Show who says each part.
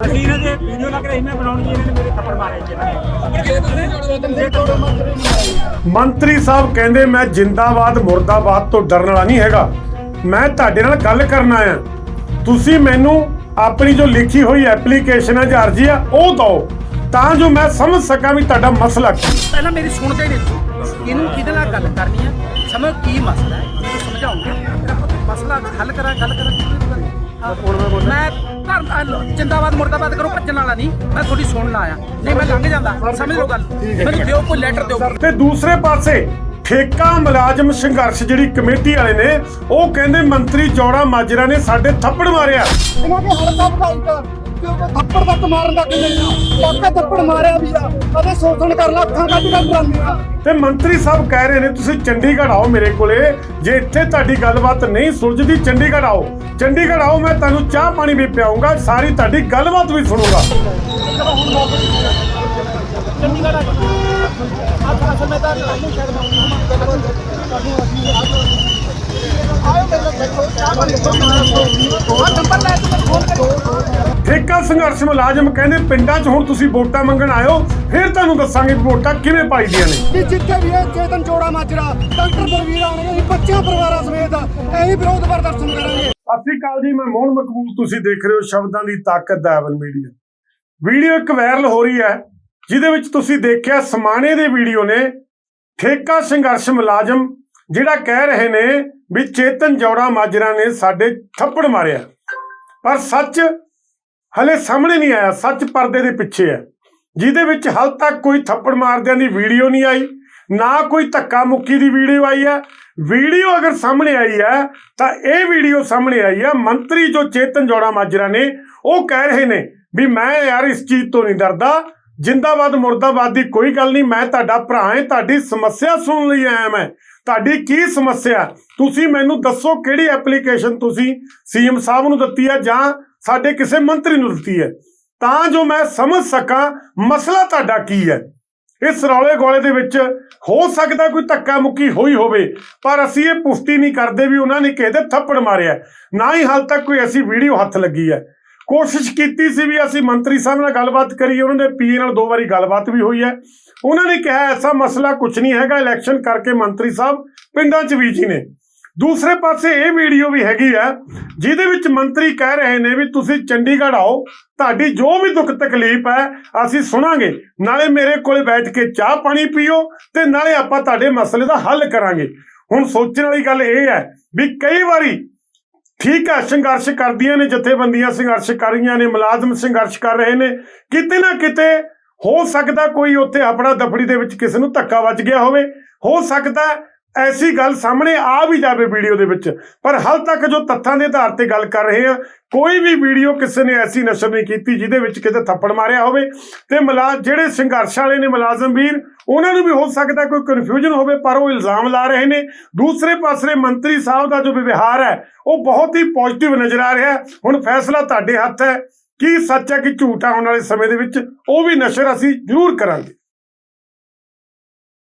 Speaker 1: ਅਸੀਂ ਇਹਨਾਂ ਦੇ ਵੀਡੀਓ ਲੱਗ ਰਹੀ ਮੈਂ ਬਣਾਉਣ ਜੀ ਇਹਨਾਂ ਨੇ ਮੇਰੇ ਥੱਪੜ ਮਾਰੇ ਜੀ ਇਹਨਾਂ ਨੇ
Speaker 2: ਮੰਤਰੀ ਸਾਹਿਬ ਕਹਿੰਦੇ ਮੈਂ ਜਿੰਦਾਬਾਦ ਮੁਰਦਾਬਾਦ ਤੋਂ ਡਰਨ ਵਾਲਾ ਨਹੀਂ ਹੈਗਾ ਮੈਂ ਤੁਹਾਡੇ ਨਾਲ ਗੱਲ ਕਰਨ ਆਇਆ ਤੁਸੀਂ ਮੈਨੂੰ ਆਪਣੀ ਜੋ ਲਿਖੀ ਹੋਈ ਐਪਲੀਕੇਸ਼ਨ ਹੈ ਜਾਂ ਅਰਜ਼ੀ ਆ ਉਹ ਦਿਓ ਤਾਂ ਜੋ ਮੈਂ ਸਮਝ ਸਕਾਂ ਵੀ ਤੁਹਾਡਾ ਮਸਲਾ ਕੀ।
Speaker 3: ਪਹਿਲਾਂ ਮੇਰੀ ਸੁਣਦੇ ਨਹੀਂ ਤੁਸੀਂ। ਇਹਨੂੰ ਕਿਹਦੇ ਨਾਲ ਗੱਲ ਕਰਨੀ ਹੈ ਸਮਝ ਕੀ ਮਸਲਾ ਹੈ ਸਮਝਾਉਂਗੇ ਮਸਲਾ ਹੱਲ ਕਰਾਂ ਗੱਲ ਕਰਾਂ। ਮੈਂ ਧਰਮ ਜਿੰਦਾਬਾਦ ਮੁਰਦਾਬਾਦ ਕਰੋ ਭੱਜਣ ਵਾਲਾ ਨਹੀਂ। ਮੈਂ ਤੁਹਾਡੀ ਸੁਣਨ ਆਇਆ ਨਹੀਂ ਮੈਂ ਲੰਘ ਜਾਂਦਾ। ਸਮਝ ਲਓ ਗੱਲ। ਮੈਨੂੰ ਦਿਓ ਕੋਈ ਲੈਟਰ ਦਿਓ।
Speaker 2: ਤੇ ਦੂਸਰੇ ਪਾਸੇ ਠੇਕਾ ਮੁਲਾਜ਼ਮ ਸੰਘਰਸ਼ ਜਿਹੜੀ ਕਮੇਟੀ ਵਾਲੇ ਨੇ ਉਹ ਕਹਿੰਦੇ ਮੰਤਰੀ ਜੋੜਾ ਮਾਜਰਾ ਨੇ ਸਾਡੇ ਥੱਪੜ ਮਾਰਿਆ।
Speaker 4: ਇਹਨਾਂ ਦੇ ਥੱਪੜ ਤੱਕ ਮਾਰਨ ਤੱਕ ਨਹੀਂ ਕਾਕਾ ਥੱਪੜ ਮਾਰਿਆ ਵੀ ਆ। ਅਤੇ ਸ਼ੋਸ਼ਣ ਕਰ ਲਾ ਅੱਖਾਂ ਕੱਢ ਕੱਢ ਜਾਂਦੇ ਆ।
Speaker 2: ਤੇ ਮੰਤਰੀ ਸਾਹਿਬ ਕਹਿ ਰਹੇ ਨੇ ਤੁਸੀਂ ਚੰਡੀਗੜ੍ਹ ਆਓ ਮੇਰੇ ਕੋਲੇ। ਜੇ ਇੱਥੇ ਤੁਹਾਡੀ ਗੱਲਬਾਤ ਨਹੀਂ ਸੁਲਝਦੀ ਚੰਡੀਗੜ੍ਹ ਆਓ। ਚੰਡੀਗੜ੍ਹ ਆਓ ਮੈਂ ਤੁਹਾਨੂੰ ਚਾਹ ਪਾਣੀ ਵੀ ਪਿਆਉਂਗਾ ਸਾਰੀ ਤੁਹਾਡੀ ਗੱਲਬਾਤ ਵੀ ਸੁਣੂਗਾ।
Speaker 3: ਚੰਡੀਗੜ੍ਹ ਆ ਜਾਓ। ਅਸਲ ਮੈਂ ਤਾਂ ਤੁਹਾਨੂੰ ਸ਼ਾਇਦ ਆਇਓ ਮੇਰੇ ਨਾਲ ਬੈਠੋ ਚਾਹ ਪਾਣੀ ਆ ਨੰਬਰ ਲੈ ਕੇ ਫੋਨ ਕਰੋ
Speaker 2: ਠੇਕਾ ਸੰਘਰਸ਼ ਮੁਲਾਜ਼ਮ ਕਹਿੰਦੇ ਪਿੰਡਾਂ 'ਚ ਹੁਣ ਤੁਸੀਂ ਵੋਟਾਂ ਮੰਗਣ ਆਇਓ ਫਿਰ ਤੁਹਾਨੂੰ ਦੱਸਾਂਗੇ ਵੋਟਾਂ ਕਿਵੇਂ ਪਾਈਦੀਆਂ ਨੇ।
Speaker 4: ਜਿੱਥੇ ਵੀ ਇਹ ਚੇਤਨ ਜੋੜਾ ਮਾਜਰਾ ਡਾਕਟਰ ਬਲਵੀਰ ਆਉਣਗੇ ਅਸੀਂ ਬੱਚਿਆਂ ਪਰਿਵਾਰਾਂ ਸਮੇਤ ਇਹੀ ਵਿਰੋਧ ਪ੍ਰਦਰਸ਼ਨ ਕਰਾਂਗੇ।
Speaker 2: ਸਤਿ ਸ਼੍ਰੀ ਅਕਾਲ ਜੀ ਮੈਂ ਮੋਹਨ ਮਕਬੂਲ ਤੁਸੀਂ ਦੇਖ ਰਹੇ ਹੋ ਸ਼ਬਦਾਂ ਦੀ ਤਾਕਤ ਦਾ ਐਵਨ ਮੀਡੀਆ। ਵੀਡੀਓ ਇੱਕ ਵਾਇਰਲ ਹੋ ਰਹੀ ਹੈ ਜਿਹਦੇ ਵਿੱਚ ਤੁਸੀਂ ਦੇਖਿਆ ਸਮਾਣੇ ਦੇ ਵੀਡੀਓ ਨੇ ਠੇਕਾ ਸੰਘਰਸ਼ ਮੁਲਾਜ਼ਮ ਜਿਹੜਾ ਕਹਿ ਰਹੇ ਨੇ ਵੀ ਚੇਤਨ ਜੌੜਾ ਮਾਜਰਾ ਨੇ ਸਾਡੇ ਥੱਪੜ ਮਾਰਿਆ। ਪਰ ਸੱਚ ਹਲੇ ਸਾਹਮਣੇ ਨਹੀਂ ਆਇਆ, ਸੱਚ ਪਰਦੇ ਦੇ ਪਿੱਛੇ ਹੈ। ਜਿਹਦੇ ਵਿੱਚ ਹਾਲ ਤੱਕ ਕੋਈ ਥੱਪੜ ਮਾਰਦਿਆਂ ਦੀ ਵੀਡੀਓ ਨਹੀਂ ਆਈ, ਨਾ ਕੋਈ ਧੱਕਾ ਮੁੱਕੀ ਦੀ ਵੀਡੀਓ ਆਈ ਹੈ। ਵੀਡੀਓ ਅਗਰ ਸਾਹਮਣੇ ਆਈ ਹੈ, ਤਾਂ ਇਹ ਵੀਡੀਓ ਸਾਹਮਣੇ ਆਈ ਹੈ। ਮੰਤਰੀ ਜੋ ਚੇਤਨ ਜੋੜਾ ਮਾਜਰਾ ਨੇ, ਉਹ ਕਹਿ ਰਹੇ ਨੇ ਵੀ ਮੈਂ ਯਾਰ ਇਸ ਚੀਜ਼ ਤੋਂ ਨਹੀਂ ਡਰਦਾ। ਜਿੰਦਾਬਾਦ, ਮੁਰਦਾਬਾਦ ਦੀ ਕੋਈ ਗੱਲ ਨਹੀਂ, ਮੈਂ ਤੁਹਾਡਾ ਭਰਾ ਹਾਂ, ਤੁਹਾਡੀ ਸਮੱਸਿਆ ਸੁਣਨ ਲਈ ਆਇਆ ਮੈਂ। ਤੁਹਾਡੀ ਕੀ ਸਮੱਸਿਆ? ਤੁਸੀਂ ਮੈਨੂੰ ਦੱਸੋ ਕਿਹੜੀ ਐਪਲੀਕੇਸ਼ਨ ਤੁਸੀਂ ਸੀਐਮ ਸਾਹਿਬ ਨੂੰ ਦਿੱਤੀ ਹੈ ਜਾਂ ਸਾਡੇ ਕਿਸੇ ਮੰਤਰੀ ਨੂੰ ਦਿੱਤੀ ਹੈ? ਤਾਂ ਜੋ ਮੈਂ ਸਮਝ ਸਕਾਂ ਮਸਲਾ ਤੁਹਾਡਾ ਕੀ ਹੈ। ਇਸ ਰੌਲੇ ਗੋਲੇ ਦੇ ਵਿੱਚ ਹੋ ਸਕਦਾ ਕੋਈ ਧੱਕਾ ਮੁੱਕੀ ਹੋਈ ਹੋਵੇ, ਪਰ ਅਸੀਂ ਇਹ ਪੁਸ਼ਟੀ ਨਹੀਂ ਕਰਦੇ ਵੀ ਉਹਨਾਂ ਨੇ ਕਿਸੇ ਦੇ ਥੱਪੜ ਮਾਰਿਆ। ਨਾ ਹੀ ਹਾਲ ਤੱਕ ਕੋਈ ਐਸੀ ਵੀਡੀਓ ਹੱਥ ਲੱਗੀ ਹੈ। ਕੋਸ਼ਿਸ਼ ਕੀਤੀ ਸੀ ਵੀ ਅਸੀਂ ਮੰਤਰੀ ਸਾਹਿਬ ਨਾਲ ਗੱਲਬਾਤ ਕਰੀਏ, ਉਹਨਾਂ ਦੇ ਪੀਏ ਨਾਲ ਦੋ ਵਾਰੀ ਗੱਲਬਾਤ ਵੀ ਹੋਈ ਹੈ। ਉਹਨਾਂ ਨੇ ਕਿਹਾ ਐਸਾ ਮਸਲਾ ਕੁਝ ਨਹੀਂ ਹੈਗਾ, ਇਲੈਕਸ਼ਨ ਕਰਕੇ ਮੰਤਰੀ ਸਾਹਿਬ ਪਿੰਡਾਂ 'ਚ ਵੀ ਜੀ ਨੇ। ਦੂਸਰੇ ਪਾਸੇ ਇਹ ਵੀਡੀਓ ਵੀ ਹੈਗੀ ਆ ਜਿਹਦੇ ਵਿੱਚ ਮੰਤਰੀ ਕਹਿ ਰਹੇ ਨੇ ਵੀ ਤੁਸੀਂ ਚੰਡੀਗੜ੍ਹ ਆਓ, ਤੁਹਾਡੀ ਜੋ ਵੀ ਦੁੱਖ ਤਕਲੀਫ ਹੈ, ਅਸੀਂ ਸੁਣਾਂਗੇ। ਨਾਲੇ ਮੇਰੇ ਕੋਲੇ ਬੈਠ ਕੇ ਚਾਹ ਪਾਣੀ ਪੀਓ ਤੇ ਨਾਲੇ ਆਪਾਂ ਤੁਹਾਡੇ ਮਸਲੇ ਦਾ ਹੱਲ ਕਰਾਂਗੇ। ਹੁਣ ਸੋਚਣ ਵਾਲੀ ਗੱਲ ਇਹ ਹੈ ਵੀ ਕਈ ਵਾਰੀ ਠੀਕ ਹੈ, ਸੰਘਰਸ਼ ਕਰਦੀਆਂ ਨੇ, ਜਥੇਬੰਦੀਆਂ ਸੰਘਰਸ਼ ਕਰ ਰਹੀਆਂ ਨੇ, ਮੁਲਾਜ਼ਮ ਸੰਘਰਸ਼ ਕਰ ਰਹੇ ਨੇ। ਕਿਤੇ ਨਾ ਕਿਤੇ ਹੋ ਸਕਦਾ ਕੋਈ ਉੱਥੇ ਆਪਣਾ ਦਫੜੀ ਦੇ ਵਿੱਚ ਕਿਸੇ ਨੂੰ ਧੱਕਾ ਵੱਜ ਗਿਆ ਹੋਵੇ। ਹੋ ਸਕਦਾ ਐਸੀ ਗੱਲ ਸਾਹਮਣੇ ਆ ਵੀ ਜਾਵੇ ਵੀਡੀਓ ਦੇ ਵਿੱਚ। ਪਰ ਹਾਲ ਤੱਕ ਜੋ ਤੱਥਾਂ ਦੇ ਆਧਾਰ ਤੇ ਗੱਲ ਕਰ ਰਹੇ ਆ ਕੋਈ ਵੀ ਵੀਡੀਓ ਕਿਸੇ ਨੇ ਐਸੀ ਨਸ਼ਰ ਨਹੀਂ ਕੀਤੀ ਜਿਹਦੇ ਵਿੱਚ ਕਿਤੇ ਥੱਪੜ ਮਾਰਿਆ ਹੋਵੇ ਤੇ ਮਲਾ, ਜਿਹੜੇ ਸੰਘਰਸ਼ ਵਾਲੇ ਨੇ ਮੁਲਾਜ਼ਮ ਵੀਰ, ਉਹਨਾਂ ਨੂੰ ਵੀ ਹੋ ਸਕਦਾ ਕੋਈ ਕਨਫਿਊਜ਼ਨ ਹੋਵੇ, ਪਰ ਉਹ ਇਲਜ਼ਾਮ ਲਾ ਰਹੇ ਨੇ। ਦੂਸਰੇ ਪਾਸੇ ਮੰਤਰੀ ਸਾਹਿਬ ਦਾ ਜੋ ਵਿਵਹਾਰ ਹੈ, ਉਹ ਬਹੁਤ ਹੀ ਪੋਜ਼ਿਟਿਵ ਨਜ਼ਰ ਆ ਰਿਹਾ ਹੁਣ ਫੈਸਲਾ ਤੁਹਾਡੇ ਹੱਥ ਹੈ। ਕੀ ਸੱਚ ਹੈ ਕਿ ਝੂਠ ਹੈ ਆਉਣ ਵਾਲੇ ਸਮੇਂ ਦੇ ਵਿੱਚ? ਉਹ ਵੀ ਨਸ਼ਰ ਅਸੀਂ ਜ਼ਰੂਰ ਕਰਾਂਗੇ।